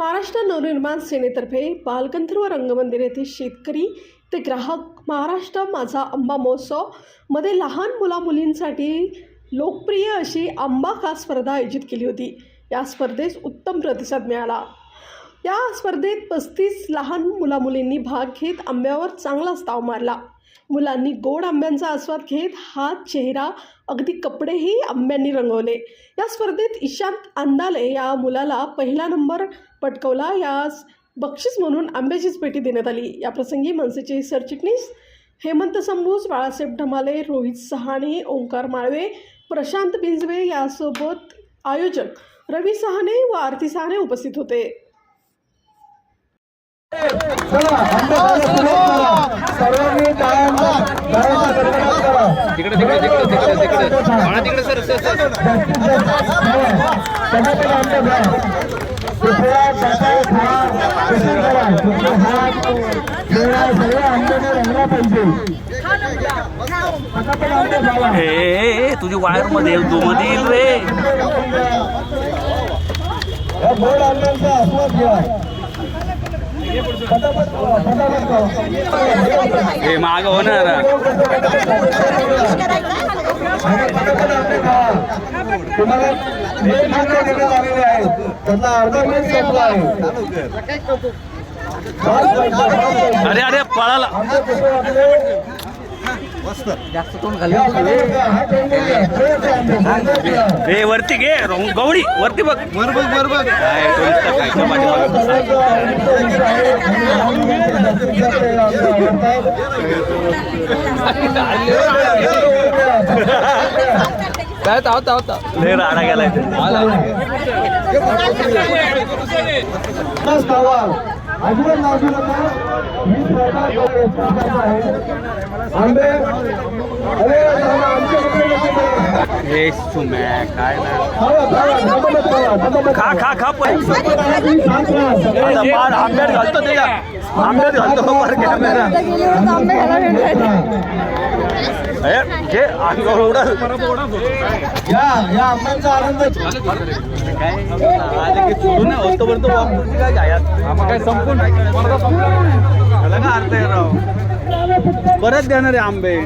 महाराष्ट्र नवनिर्माण सेनेतर्फे बालगंधर्व रंगमंदिर येथे शेतकरी ते ग्राहक. महाराष्ट्र माझा आंबा महोत्सव. मध्ये लहान मुलामुलींसाठी लोकप्रिय अशी आंबा खास स्पर्धा आयोजित केली होती? या स्पर्धेस उत्तम प्रतिसाद मिळाला. या स्पर्धेत पस्तीस लहान मुलामुलींनी भाग घेत आंब्यावर चांगलाच ताव मारला. मुलांनी गोड आंब्यांचा आस्वाद घेत हात चेहरा अगदी कपडेही आंब्यांनी रंगवले. या स्पर्धेत ईशांत अंदाले या मुलाला पहिला नंबर पटकवला. यास बक्षीस म्हणून आंब्याचीच पेटी देण्यात आली. याप्रसंगी मनसेचे सरचिटणीस हेमंत संभूज बाळासाहेब ढमाले रोहित सहाणे ओंकार माळवे प्रशांत बिंजवे यासोबत आयोजक रवी सहाणे व आरती सहाणे उपस्थित होते. सर्वांनी टाळ्यांचा घराचा गडगडाट करा. तिकडे तिकडे तिकडे तिकडे तिकडे बाळा तिकडे सर सर सर जास्तीत जास्त घ्या. सगळीकडे आंबे घ्या. कृपया सकाळी खा. कशी करा. तुमचे हात, चेहरा सगळे आंब्याने रंगला पाहिजे. पटापट आंबे खावा. ए तुझी वायरमध्ये तू मध्ये येईल रे आस्वाद घ्या पटापट खावा, पटापट खावा. हे माग होणार. तुम्हाला देण्यात आलेले आहेत अर्धा मिनिट संपला आहे अरे अरे पळाला. जास्त तोंड हा. हे वरती घे गवळी वरती बघ वर बघ वर बघ काय हे. काय ताव ताव ताव लय राडा गेलाय. अजिबात लाजू नका. आहे. आंबे अरे धबाधब खा खा खा पण. आंब्यात घालतो त्याच्या आंब्यात घालतो वर कॅमेरा परत देणार आहे आंबे.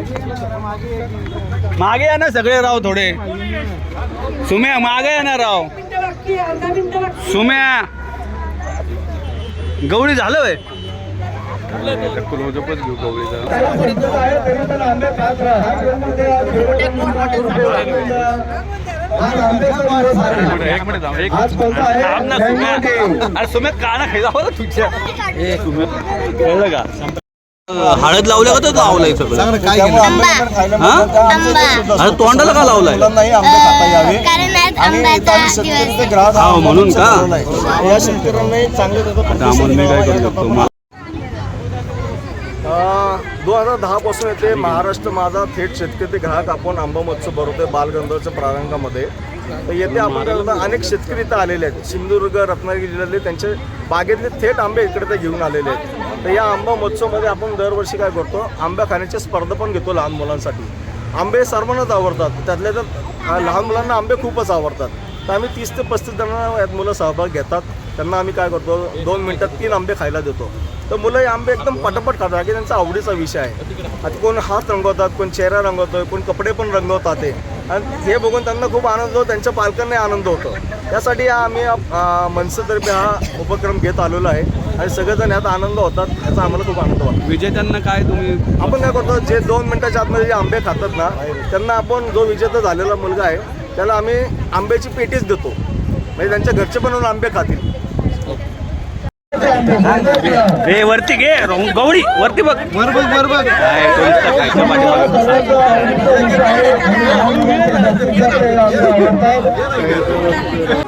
मागे या ना सगळे राव थोडे. सुम्या मागे या ना राव. सुम्या. गवळी झालं क्लोजअपच घेऊ गवळीचा तरी एक मिनिट एक ना काना खायला तुझ्या ए कळलं का? हळद लावल्या का तो लावलाय सगळं अरे तोंडाला का लावलाय? हा म्हणून का? मी काय करू शकतो? दोन हजार दहापासून येथे महाराष्ट्र माझा थेट शेतकरी ते ग्राहक आपण आंबा महोत्सव भरवतोय बालगंधर्वच्या प्रारंभामध्ये. तर येथे आपण अनेक शेतकरी इथं आलेले आहेत. सिंधुदुर्ग रत्नागिरी जिल्ह्यातले त्यांचे बागेतले थेट आंबे इकडे ते घेऊन आलेले आहेत. तर या आंबा महोत्सवमध्ये आपण दरवर्षी काय करतो आंबा खाण्याची स्पर्धा पण घेतो लहान मुलांसाठी. आंबे सर्वांनाच आवडतात. त्यातल्या त्यात अं, लहान मुलांना आंबे खूपच आवडतात. तर आम्ही तीस ते पस्तीस जणांना यात मुलं सहभाग घेतात. त्यांना आम्ही काय करतो? दोन मिनटात तीन आंबे खायला देतो. तर मुलं हे आंबे एकदम पटापट खातात. की त्यांचा आवडीचा विषय आहे. आता कोण हात रंगवतात कोण चेहरा रंगवतोय कोण कपडे पण रंगवतात ते. आणि हे बघून त्यांना खूप आनंद होतो त्यांच्या पालकांनाही आनंद होतो. त्यासाठी हा आम्ही मनसेतर्फे हा उपक्रम घेत आलेलो आहे. आणि सगळेजण यात आनंद होतात याचा आम्हाला खूप आनंद वाटतो. विजेत्यांना काय तुम्ही आपण काय करतो जे दोन मिनिटाच्या आतमध्ये जे आंबे खातात ना त्यांना आपण जो विजेता झालेला मुलगा आहे त्याला आम्ही आंब्याची पेटीच देतो. म्हणजे त्यांच्या घरचे बनवून आंबे खातील. हे वरती घे रंग- गवळी वरती बघ. वर बघ वर बघ काय तो